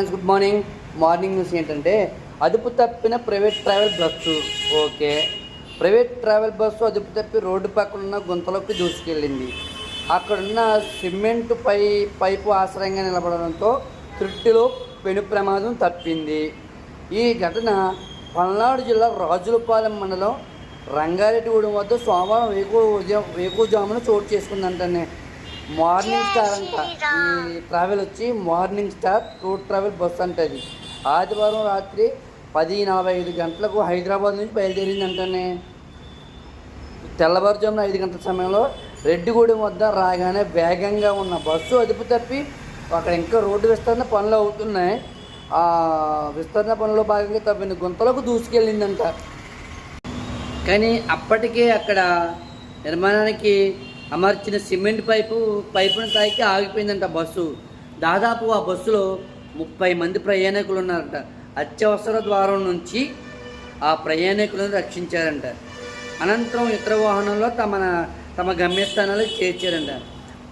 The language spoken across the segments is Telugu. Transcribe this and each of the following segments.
Friends good morning. Morning news ఏంటంటే అదుపు తప్పిన private travel bus. Okay. Private travel bus అదుపు తప్పి రోడ్డు పక్కన ఉన్న గుంతలోకి దూసుకెళ్ళింది. అక్కడున్న సిమెంట్ పై పైపు ఆశ్రయంగా నిలబడడంతో తృప్తిలో పెను ప్రమాదం తప్పింది. ఈ ఘటన పల్నాడు జిల్లా రాజులపాలెం మండలం రంగారెడ్డిగూడెం వద్ద సోమవారం వేకు ఉదయం వేకుజామున చోటు చేసుకుందంటనే. మార్నింగ్ స్టార్ అంట. ఈ ట్రావెల్ వచ్చి morning star tour travel bus అంట ఆదివారం రాత్రి పది నలభై ఐదు గంటలకు హైదరాబాద్ నుంచి బయలుదేరిందంటనే. తెల్లవారుజామున ఐదు గంటల సమయంలో రెడ్డిగూడెం వద్ద రాగానే వేగంగా ఉన్న బస్సు అదుపు తప్పి అక్కడ ఇంకా రోడ్డు విస్తరణ పనులు అవుతున్నాయి. ఆ విస్తరణ పనుల్లో భాగంగా తప్పిన గుంతలకు దూసుకెళ్ళిందంట. కానీ అప్పటికే అక్కడ నిర్మాణానికి అమర్చిన సిమెంట్ పైపు పైపును తాకి ఆగిపోయిందంట బస్సు. దాదాపు ఆ బస్సులో ముప్పై మంది ప్రయాణికులు ఉన్నారంట అత్యవసర ద్వారం నుంచి ఆ ప్రయాణికులను రక్షించారంట. అనంతరం ఇతర వాహనంలో తమ తమ గమ్యస్థానాలకు చేర్చారంట.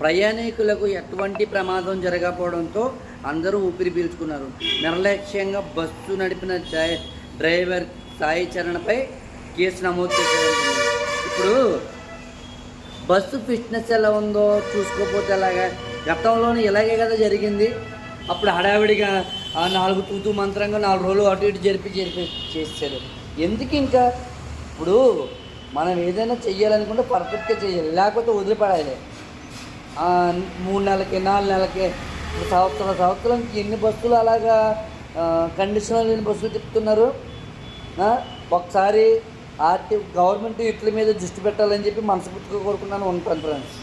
ప్రయాణికులకు ఎటువంటి ప్రమాదం జరగకపోవడంతో అందరూ ఊపిరి పీల్చుకున్నారు. నిర్లక్ష్యంగా బస్సు నడిపిన డ్రై- డ్రైవర్ సాయి చరణపై కేసు నమోదు చేశారు ఇప్పుడు బస్సు ఫిట్నెస్ ఎలా ఉందో చూసుకోకపోతే ఎలాగా గతంలోనే ఇలాగే కదా జరిగింది. అప్పుడు హడావిడిగా ఆ నాలుగు తూతూ మంత్రంగా నాలుగు రోజులు అటు ఇటు జరిపి జరిపి చేశారు ఎందుకు ఇంకా? ఇప్పుడు మనం ఏదైనా చెయ్యాలనుకుంటే పర్ఫెక్ట్గా చేయాలి లేకపోతే వదిలిపడాలి మూడు నెలలకి నాలుగు నెలలకి సంవత్సరం సంవత్సరం సంవత్సరానికి ఎన్ని బస్సులు అలాగా కండిషనల్ లేని బస్సులు చెప్తున్నారు ఒకసారి ఆర్టీ గవర్నమెంట్ ఇట్ల మీద దృష్టి పెట్టాలని చెప్పి మనస్ఫూర్తిగా కోరుకున్నాను ఉంటాను ఫ్రెండ్స్.